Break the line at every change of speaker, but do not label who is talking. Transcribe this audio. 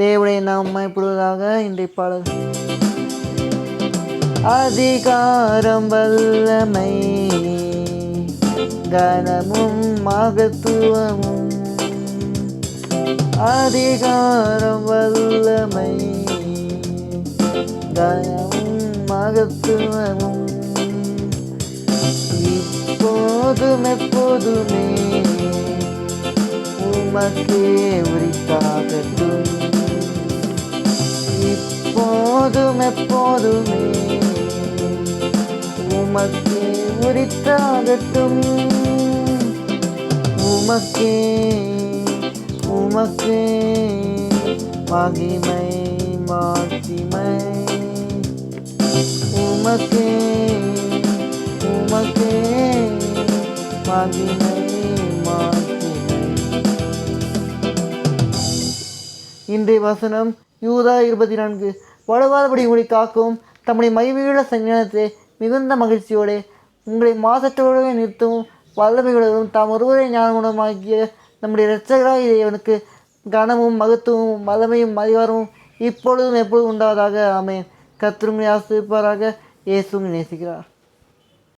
தேவடைய நாம புரிவதாக இன்றைய பாடல் அதிகாரம் வல்லமை கனமும் மகத்துவமும் அதிகாரம் வல்லமை கனமும் மகத்துவமும் இப்போதும் எப்போதுமே உமக்கே உரித்தாகட்டும் இப்போதும் எப்போதுமே உமக்கே உரித்தாகட்டும் உமக்கே உமக்கே மகிமை மாட்சிமை உமக்கே உமக்கே மகிமை மா
இன்றைய வசனம் யூதா இருபத்தி நான்கு வலுவாதபடி உங்களை காக்கும் தம்முடைய மைவீழ சஞ்ஞானத்தை மிகுந்த மகிழ்ச்சியோடு உங்களை மாசற்றோடு நிறுத்தவும் வல்லமைகளும் தாம் ஒருவரை ஞானகுணமாகிய நம்முடைய இரட்சகராக இறைவனுக்கு கனமும் மகத்துவமும் வல்லமையும் மதிவாரமும் இப்பொழுதும் எப்பொழுதும் உண்டாவதாக ஆமேன் கத்திரமை ஆசிரிப்பாராக இயேசுவும் நேசிக்கிறார்